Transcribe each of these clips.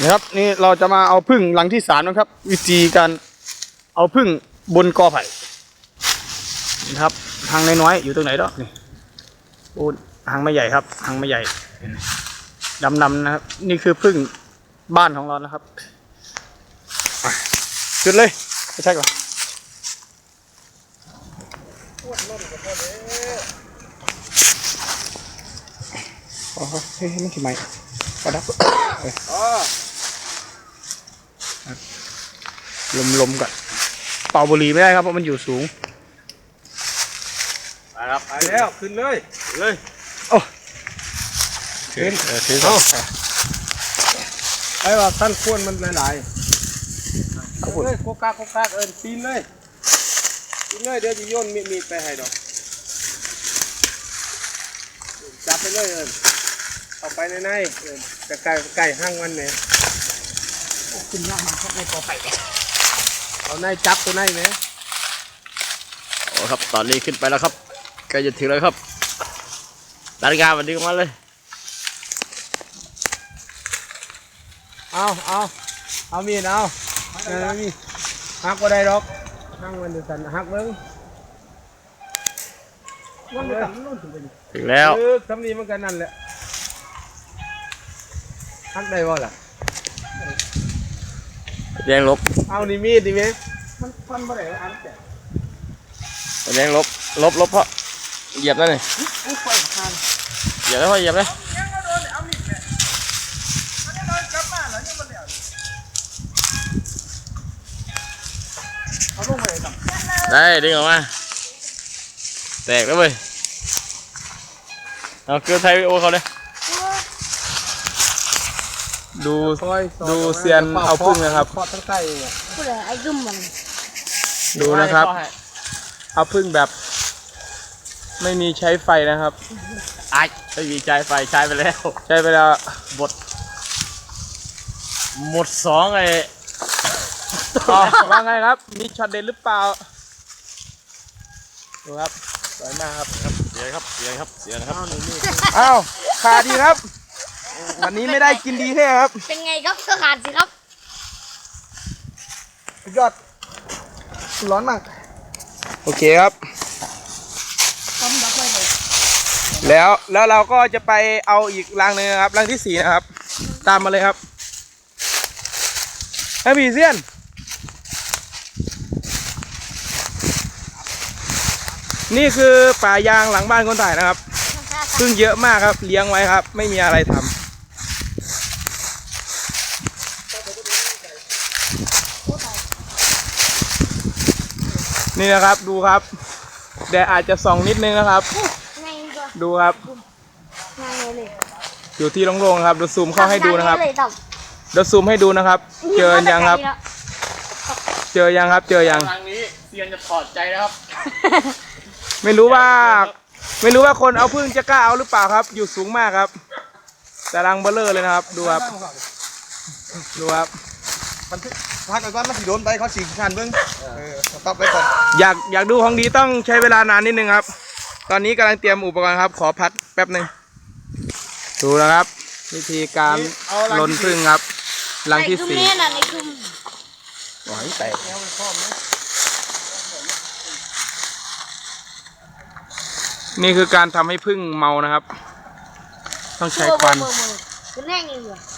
นะครับนี่เราจะมาเอาพึ่งหลังที่สามนะครับ วิธีการเอาพึ่งบนกอไผ่นะครับหางน้อยๆอยู่ตรงไหนดอกนี่โอ้หางไม่ใหญ่ครับหางไม่ใหญ่ดำๆนะครับ นี่คือพึ่งบ้านของเรานะครับจุดเลยไม่ใช่ก่อนโอ้โหเฮ้ยมันทำไมกระดับ ลมลมๆก่อนเป่าบุหรี่ไม่ได้ครับเพราะมันอยู่สูงไปครับไปแล้วขึ้นเลยเลยถือเออถือก่อนไอ้ว่าท่านควรมันหลายๆเอาเลยโกกากโกกากเอินปีนเลยปีนเลยเดี๋ยวจะโยนมีดมีดไปให้ดอกจับไปเลยเอินเอาไปในในเอินใกล้ใกล้ใกล้ห้างมันเนี่ย ขึ้นยากมากครับในกอไผ่เอาในจับตัวในไหมโอ้ครับตอนนี้ขึ้นไปแล้วครับใกล้จะถึงแล้วครับนาฬิกาวันนี้มาเลย เอาเอาเอามีดเอาเออมีดหักก็ได้ดอกห้างมันดูสันหักเบิ้งว่าไม่ต่ำนู่นถึงไปดิถึงแล้วเออทำนี้มันกันนั่นแหละหักได้บ่ล่ะ แดงลบเอานี่มีดดิเมมันฟันบ่ได้อันแต่แดงลบลบลบเพราะเหยียบนั่นนี่อุ้ยไฟคานเหยียบแล้วพ่อเหยียบเลยเอาลงไปเลยต่ำได้ดึงออกมา แตกแล้วเว้ยเอาเกลือไทยวิโอเขาเลย ดูซอยซอยดูเซียนเอาพึ่งนะครับ พอทั้งใต้เนี่ยผู้ใดอายุมันดูนะครับ เอาพึ่งแบบ ไม่มีใช้ไฟนะครับ ไอ้ไม่มีใจไฟใช้ไปแล้ว ใช้ไปแล้วหมดหมดสองไอ้อ๋อว่าไงครับ มีช็อตเด็ดหรือเปล่า ดูครับสวยมากครับ เสียครับ เสียครับ เสียนะครับอ้าวขาดีครับ วันนี้ไม่ได้กินดีแท้ครับเป็นไงครับก็ขาดสิครับสุดยอดร้อนมากโอเคครับ แล้วแล้วเราก็จะไปเอาอีกรังหนึงนะครับรังที่สี่นะครับ ตามมาเลยครับแฮปปี้เซียนนี่คือป่ายางหลังบ้านคนถ่ายนะครับพึ่งเยอะมากครับ เลี้ยงไว้ครับ ไม่มีอะไรทำ นี่นะครับดูครับแดดอาจจะส่องนิดนึงนะครับไงก็ดูครับไงเลยอยู่ที่โล่งๆนะครับเดี๋ยวซูมเข้าให้ดูนะครับเลยต่เดี๋ยวซูมให้ดูนะครับำเจอยังครับ เจอยังครับ เจอยังครั้งนี้เซียนจะถอดใจนะครับ ไม่รู้ว่า ไม่รู้ว่าคนเอาพึ่งจะกล้าเอาหรือเปล่าครับ อยู่สูงมากครับ แต่รังเบลเลอร์เลยนะครับ ดูครับ ดูครับ พักก่อนมันสิโดนไปเขาสิขันเบิ้งเออสต็อปไว้ก่อนอยากอยากดูของดีต้องใช้เวลานานนิดนึงครับ ตอนนี้กำลังเตรียมอุปกรณ์ครับ ขอพักแป๊บหนึ่งดูนะครับ วิธีการลนพึ่งครับรังที่ในกลุ่มสี่นี้น่ะในกลุ่มหอยแตกนี่คือการทำให้พึ่งเมานะครับ ต้องใช้ควันเบอ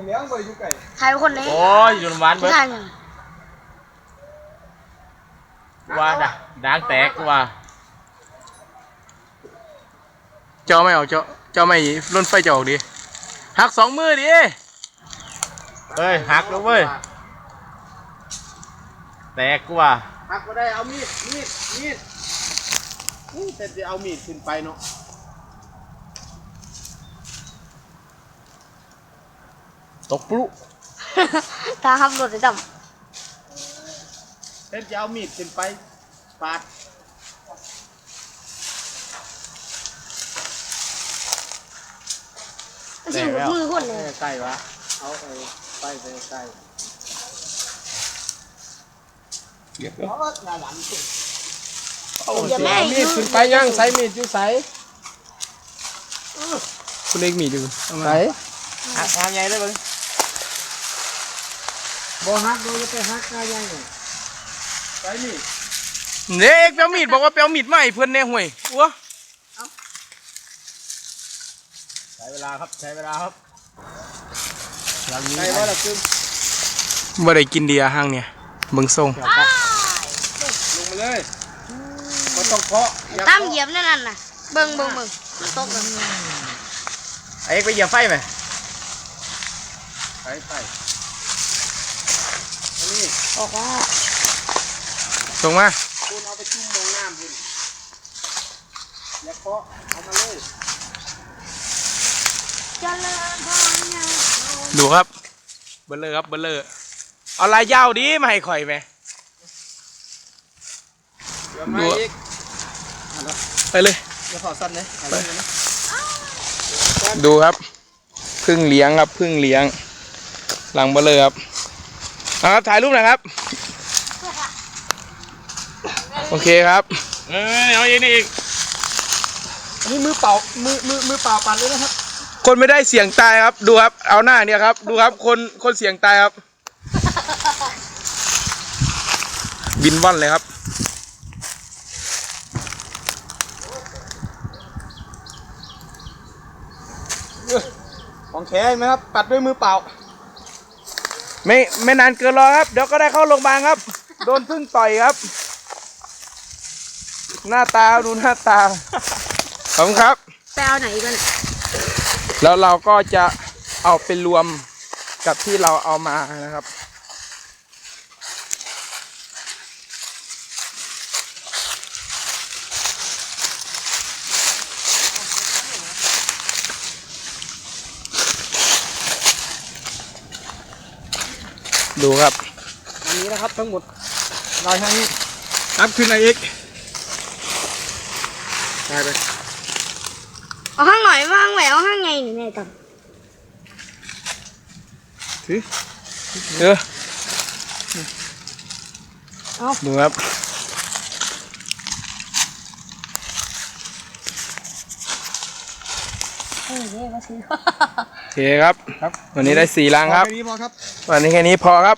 ขนาดก็เมาแล้วมองที่อะไรไฟมันดับเห็นว่าคนในหัวอยู่หน่อยเย็นอายุเบลป่ะเป่าไฟปะที่ว่าเบลไปซ้ำเขาเลยจำนายกาวเห็นเนาะอายุว่าห้างงานเบลออกมาห้างทั่วปั๊มว่าเขาได้เท่าไรก็อายุสามห้างแล้วลีเล่นเมาแล้วน่ะนะเลี้ยงไปอยู่ไก่ใครคนนี้โอ้ยอยู่โรงพยาบาลเบิที่ดทางยังว่าด่าด่างแตกกูว่า เจ้าไม่ออกเจ้าเจ้าไม่ร่นไฟจะออกดิหักสองมือดิเฮ้ยหักแล้วเว้ยแตกกูว่าหักก็ได้เอามีดมีดมีดอู้แต่จะเอามีดขึ้นไปเนาะ ตกปลุตาขับรถไอ้ดเส้นจะเอามีดขึ้นไปปาดำสิ่งมือคนเลยใกล้วะเอาไอ้ไปไปใกล้อย่าแม่เอามีดขึ้นไปยังใส่มีดอยู่ใส่คุณเอกมีอยู่ใส่งานใหญ่เลยเบิ้ง บ่ฮักดูจะไปฮักได้ยังไงใส่มีดเด็กเปียวมีดบอกว่าเปียวมีดมาให้เพื่อนแน่ห่วยอ้วใช้เวลาครับใช้เวลาครับใส่ว่าละคือบ่ได้กินเดียห้างเนี่ยเบิ่งทรงลงมาเลยบ่ต้องเคาะอย่าตามเคาะเหยียบนั่นน่ะนะเบิ่งเบิ่งเบิ่งมันตกเลยไอ้เอกไปเหยียบไฟไหมใส่ใส่ อันนี้ออกว่าส่งมาคุณเอาไปจุ่มมองน้ำคุณอย่าเคาะเอามาเลยเจริญพรยังดูครับ เบลเลอร์ครับเบลเลอร์เอาลายยาวดีมาให้ข่อยไหม เดี๋ยวมาอีกไปเลยอย่าขอสั้นเลยเอาเลยนะดูครับ พึ่งเลี้ยงครับ พึ่งเลี้ยงหลังเบลเลอร์ครับเอา ครับถ่ายรูปหน่อยครับ โอเคครับเอ้ยเอาอีกนี่อีกอันนี้มือเปล่ามือมือมือเปล่าปัดเลยนะครับ คนไม่ได้เสียงตายครับ ดูครับ เอาหน้าเนี่ยครับ ดูครับ คนคนเสียงตายครับ บินว่อนเลยครับของแท้ไหมครับ ปัดด้วยมือเปล่า ไม่ไม่นานเกินรอครับ เดี๋ยวก็ได้เข้าโรงพยาบาลครับ โดนพึ่งต่อยครับ หน้าตาดูหน้าตาขอบคุณครับ ไปเอาไหนกันยแล้วเราก็จะเอาไปรวมกับที่เราเอามานะครับ ดูครับอันนี้นะครับทั้งหมดลายทั้งนี้นับขึ้นอะไรอีกได้ไปเอาข้างหน่อยว่างไว้เอาข้างไงนี่แม่ตังเออดูครับเออเดี๋ยวมาซื้อโอเคครับ วันนี้ได้สี่ลังครับ แค่นี้พอครับ วันนี้แค่นี้พอครับ